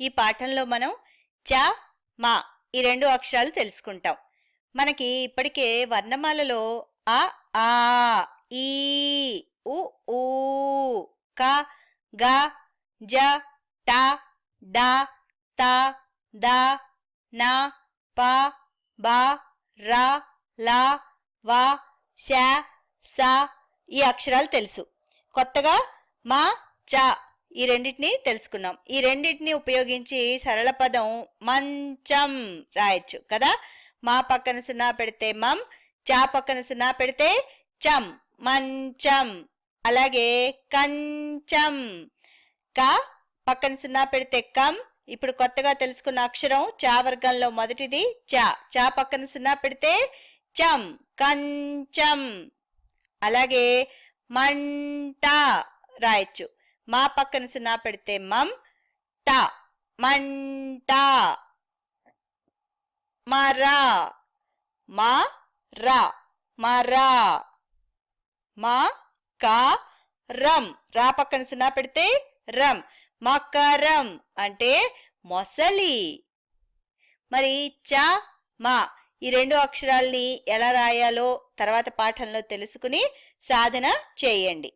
ఈ పాఠంలో మనం చ మా ఈ రెండు అక్షరాలు తెలుసుకుంటాం. మనకి ఇప్పటికే వర్ణమాలలో అ ఆ ఈ ఉ ఊ క గ జ ట డ త ద న ప బ ర ల వ శ స ఈ అక్షరాలు తెలుసు. కొత్తగా మా చ ఈ రెండింటిని తెలుసుకున్నాం. ఈ రెండింటిని ఉపయోగించి సరళ పదం మంచం రాయొచ్చు కదా? మా పక్కన సున్నా పెడితే మం చా పక్కన సున్నా పెడితే చం మంచం. అలాగే కంచం. క పక్కన సున్నా పెడితే కం. ఇప్పుడు కొత్తగా తెలుసుకున్న అక్షరం చా వర్గంలో మొదటిది చా. చా పక్కన సున్నా పెడితే చం కంచం. అలాగే మంట రాయొచ్చు. మా పక్కన సున్నా పెడితే మం ట మంట. మరా మా రా మరా. మా కా రం. రా పక్కన సున్నా పెడితే రం. మకరం అంటే మొసలి. మరి చ మా ఈ రెండు అక్షరాల్ని ఎలా రాయాలో తర్వాత పాఠంలో తెలుసుకుని సాధన చేయండి.